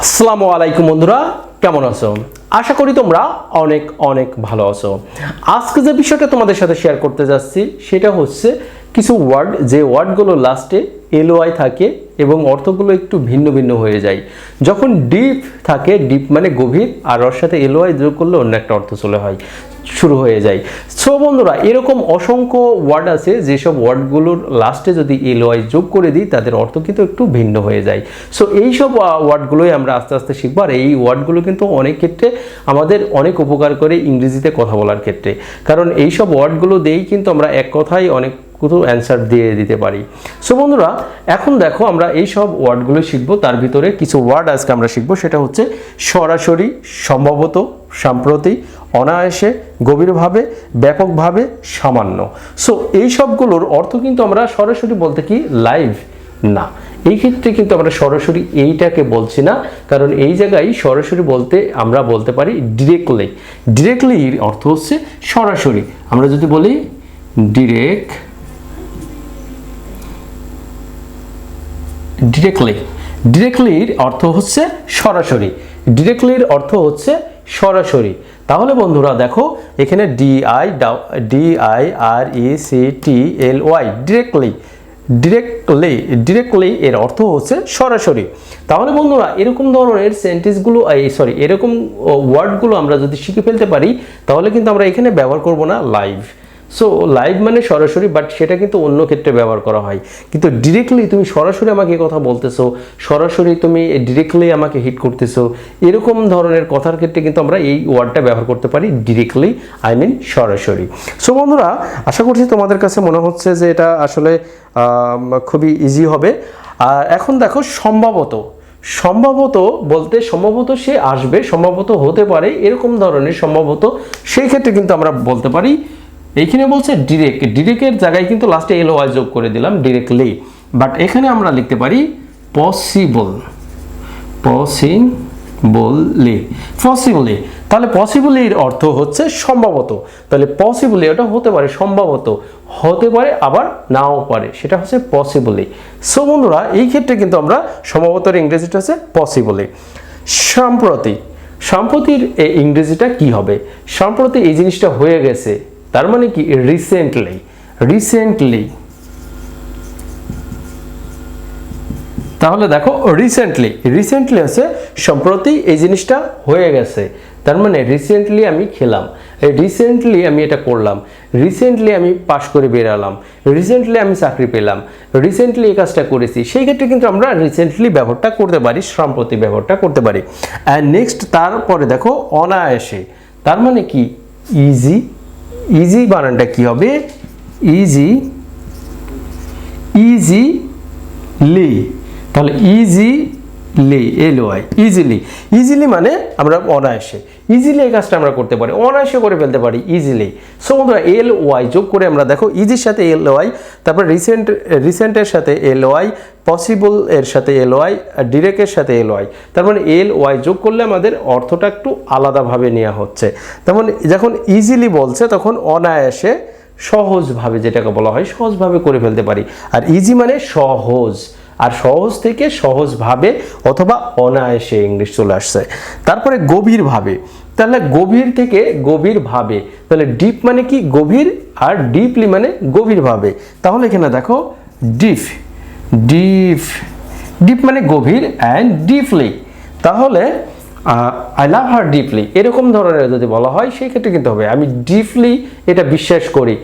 আসসালামু আলাইকুম বন্ধুরা, কেমন আছো? আশা করি তোমরা অনেক অনেক ভালো আছো। আজকে যে বিষয়টা তোমাদের সাথে শেয়ার করতে যাচ্ছি, সেটা হচ্ছে কিছু ওয়ার্ড যে ওয়ার্ডগুলো লাস্টে এলওয়াই থাকে এবং অর্থগুলো একটু ভিন্ন ভিন্ন হয়ে যায়। যখন ডিপ থাকে ডিপ মানে গভীর, আর ওর সাথে এলওয়াই যোগ করলে অন্য একটা অর্থ চলে হয়। শুরু হয়ে যায়। সো বন্ধুরা, এরকম অসংখ্য ওয়ার্ড আছে, যেসব ওয়ার্ডগুলোর লাস্টে যদি এলওয়াই যোগ করে দিই, তাদের অর্থ কিন্তু একটু ভিন্ন হয়ে যায়। সো এইসব ওয়ার্ডগুলোই আমরা আস্তে আস্তে শিখব, আর এই ওয়ার্ডগুলো কিন্তু অনেক ক্ষেত্রে আমাদের অনেক উপকার করে ইংরেজিতে কথা বলার ক্ষেত্রে। কারণ এইসব ওয়ার্ডগুলো দিয়েই কিন্তু আমরা এক কথায় অনেক কিছু অ্যান্সার দিয়ে দিতে পারি। সো বন্ধুরা, এখন দেখো আমরা এই সব ওয়ার্ডগুলো শিখব, তার ভিতরে কিছু ওয়ার্ড আজকে আমরা শিখব, সেটা হচ্ছে সরাসরি, সম্ভবত সাম্প্রতিক অনায়াসে, গভীরভাবে, ব্যাপকভাবে সামান্য। সো এই সবগুলোর অর্থ কিন্তু আমরা সরাসরি বলতে কি লাইভ না। এই ক্ষেত্রে কিন্তু আমরা সরাসরি এইটাকে বলছি না, কারণ এই জায়গায় সরাসরি বলতে আমরা বলতে পারি ডিরেক্টলি ডিরেক্টলির অর্থ হচ্ছে সরাসরি। আমরা যদি বলি ডিরেক্ট ডিরেক্টলি ডিরেক্টলির অর্থ হচ্ছে সরাসরি। ডিরেক্টলির অর্থ হচ্ছে সরাসরি। তাহলে বন্ধুরা দেখো, এখানে D I D I R E C T L Y directly directly directly এর অর্থ হচ্ছে সরাসরি। তাহলে বন্ধুরা, এরকম ধরনের সেন্টেন্সগুলো এই সরি এরকম ওয়ার্ডগুলো আমরা যদি শিখে ফেলতে পারি, তাহলে কিন্তু আমরা এখানে ব্যবহার করব না লাইভ সো লাইভ মানে সরাসরি বাট সেটা কিন্তু অন্য ক্ষেত্রে ব্যবহার করা হয়। কিন্তু ডিরেক্টলি তুমি সরাসরি আমাকে কথা বলতেছো, সরাসরি তুমি ডিরেক্টলি আমাকে হিট করতেছো, এরকম ধরনের কথার ক্ষেত্রে কিন্তু আমরা এই ওয়ার্ডটা ব্যবহার করতে পারি ডিরেক্টলি আই মিন সরাসরি। সো বন্ধুরা, আশা করছি তোমাদের কাছে মনে হচ্ছে যে এটা আসলে খুবই ইজি হবে। আর এখন দেখো, সম্ভবত সম্ভবত বলতে সম্ভবত সে আসবে, সম্ভবত হতে পারে, এরকম ধরনের সম্ভবত সেই ক্ষেত্রে কিন্তু আমরা বলতে পারি এইখানে বলছে ডিরেক্ট ডিরেক্টের জায়গায় কিন্তু লাস্টে এলো ওয়াই যোগ করে দিলাম ডিরেক্টলি বাট এখানে আমরা লিখতে পারি পসিবল পসিবলি পসিবলি তাহলে পসিবলির অর্থ হচ্ছে সম্ভবত। তাহলে পসিবলি ওটা হতে পারে, সম্ভবত। হতে পারে, আবার নাও পারে। সেটা হচ্ছে পসিবলি সো বন্ধুরা, এই ক্ষেত্রে কিন্তু আমরা সম্ভবত ইংরেজিটা হচ্ছে পসিবলি সম্প্রতি। সম্প্রতির এই ইংরেজিটা কি হবে? সম্প্রতি এই জিনিসটা হয়ে গেছে। তার মানে কি? রিসেন্টলি রিসেন্টলি তাহলে দেখো রিসেন্টলি রিসেন্টলি হচ্ছে সম্প্রতি এই জিনিসটা হয়ে গেছে। তার মানে রিসেন্টলি আমি খেলাম। রিসেন্টলি আমি এটা করলাম। রিসেন্টলি আমি পাশ করে বেরালাম। রিসেন্টলি আমি চাকরি পেলাম। রিসেন্টলি এই কাজটা করেছি। সেই ক্ষেত্রে কিন্তু আমরা রিসেন্টলি ব্যবহারটা করতে পারি, সম্প্রতি ব্যবহারটা করতে পারি। অ্যান্ড নেক্সট তারপরে দেখো, অনায়াসে। তার মানে কি? ইজি ইজি বানানটা কি হবে? ইজি ইজি লি তাহলে easily L Y easily easily মানে আমরা অনায়াসে ইজিলি এই কাজটা আমরা করতে পারি, অনায়াসে করে ফেলতে পারি ইজিলি সো বন্ধুরা এল ওয়াই যোগ করে আমরা দেখো ইজির সাথে এল ওয়াই তারপর রিসেন্ট রিসেন্টের সাথে এল ওয়াই পসিবল এর সাথে এল ওয়াই ডিরেক্টের সাথে এল ওয়াই তার মানে এল ওয়াই যোগ করলে আমাদের অর্থটা একটু আলাদাভাবে নেওয়া হচ্ছে। তেমন যখন ইজিলি বলছে, তখন অনায়াসে সহজভাবে যেটাকে বলা হয়, সহজভাবে করে ফেলতে পারি। আর ইজি মানে সহজ। আর সহজ থেকে সহজভাবে অথবা অনায়াসে ইংলিশ চলে আসছে। তারপরে গভীরভাবে। তাহলে গভীর থেকে গভীরভাবে। তাহলে ডিপ মানে কি? গভীর আর ডিপলি মানে গভীরভাবে। তাহলে এখানে দেখো ডিপ ডিপ ডিপ মানে গভীর অ্যান্ড ডিপলি তাহলে আই লাভ হার ডিপলি এরকম ধরনের যদি বলা হয়, সেই ক্ষেত্রে কিন্তু হবে। আমি ডিপলি এটা বিশ্বাস করি।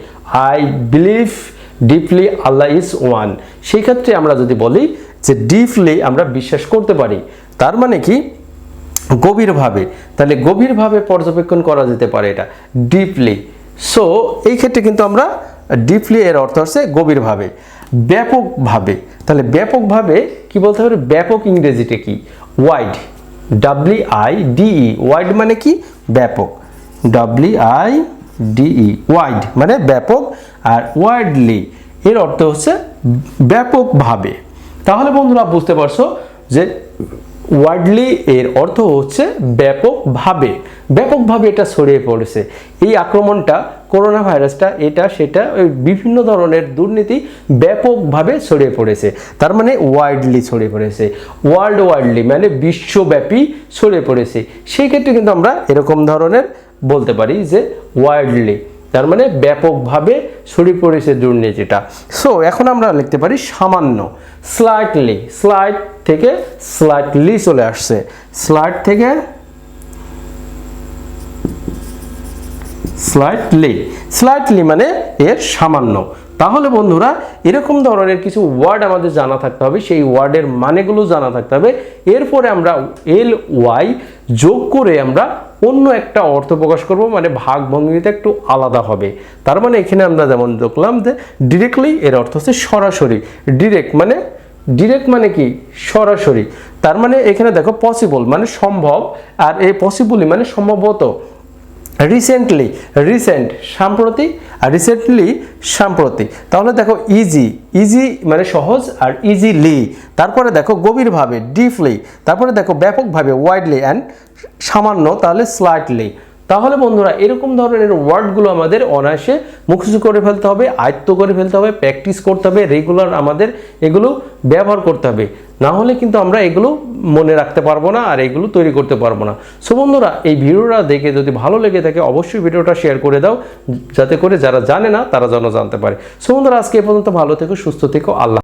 I believe deeply Allah is one সেই ক্ষেত্রে আমরা যদি বলি যে ডিপলি আমরা বিশ্বাস করতে পারি, তার মানে কি? গভীরভাবে। তাহলে গভীরভাবে পর্যবেক্ষণ করা যেতে পারে এটা ডিপলি সো এই ক্ষেত্রে কিন্তু আমরা ডিপলি এর অর্থ হচ্ছে গভীরভাবে, ব্যাপকভাবে। তাহলে ব্যাপকভাবে কি বলতে হবে? ব্যাপক ইংরেজিতে কি? Wide W I D E wide মানে কি? ব্যাপক। ডাব্লি আই ডিই ওয়াইড মানে ব্যাপক আর ওয়াইডলি এর অর্থ হচ্ছে ব্যাপকভাবে। তাহলে বন্ধুরা বুঝতে পারছ যে ওয়ার্ডলি এর অর্থ হচ্ছে ব্যাপকভাবে। ব্যাপকভাবে এটা ছড়িয়ে পড়েছে। এই আক্রমণটা করোনা ভাইরাসটা এটা, সেটা, ওই বিভিন্ন ধরনের দুর্নীতি ব্যাপকভাবে ছড়িয়ে পড়েছে। তার মানে ওয়াইডলি ছড়িয়ে পড়েছে। ওয়ার্ল্ড ওয়াইডলি মানে বিশ্বব্যাপী ছড়িয়ে পড়েছে। সেই ক্ষেত্রে কিন্তু আমরা এরকম ধরনের বলতে পারি যে ওয়াইডলি তার মানে ব্যাপকভাবে ছড়িয়ে পড়েছে দুর্নীতিটা। সো এখন আমরা লিখতে পারি সামান্য স্লাইটলি স্লাইড থেকে স্লাইটলি চলে আসছে। স্লাইড থেকে স্লাইটলি স্লাইটলি মানে এর সামান্য। তাহলে বন্ধুরা, এরকম ধরনের কিছু ওয়ার্ড আমাদের জানা থাকতে হবে, সেই ওয়ার্ডের মানেগুলো জানা থাকতে হবে। এরপরে আমরা এল ওয়াই যোগ করে আমরা অন্য একটা অর্থ প্রকাশ করব মানে ভাগ ভঙ্গিতে একটু আলাদা হবে। তার মানে এখানে আমরা যেমন দেখলাম যে ডিরেক্টলি এর অর্থ হচ্ছে সরাসরি। ডিরেক্ট মানে ডিরেক্ট মানে কি? সরাসরি। তার মানে এখানে দেখো পসিবল মানে সম্ভব, আর এই পসিবলই মানে সম্ভবত। রিসেন্টলি রিসেন্ট সাম্প্রতি, আর রিসেন্টলি সাম্প্রতি। তাহলে দেখো ইজি ইজি মানে সহজ আর ইজিলি তারপরে দেখো গভীরভাবে ডিপলি তারপরে দেখো ব্যাপকভাবে ওয়াইডলি অ্যান্ড সামান্য, তাহলে স্লাইটলি তাহলে বন্ধুরা, এরকম ধরনের ওয়ার্ডগুলো আমাদের অনায়াসে মুখস্থ করে ফেলতে হবে, আয়ত্ত করে ফেলতে হবে, প্র্যাকটিস করতে হবে, রেগুলার আমাদের এগুলো ব্যবহার করতে হবে। না হলে কিন্তু আমরা এগুলো মনে রাখতে পারব না আর এগুলো তৈরি করতে পারব না। সো বন্ধুরা, এই ভিডিওটা দেখে যদি ভালো লেগে থাকে, অবশ্যই ভিডিওটা শেয়ার করে দাও, যাতে করে যারা জানে না, তারা যেন জানতে পারে। সো বন্ধুরা, আজকে এ পর্যন্ত ভালো থেকো, সুস্থ থেকো, আল্লাহ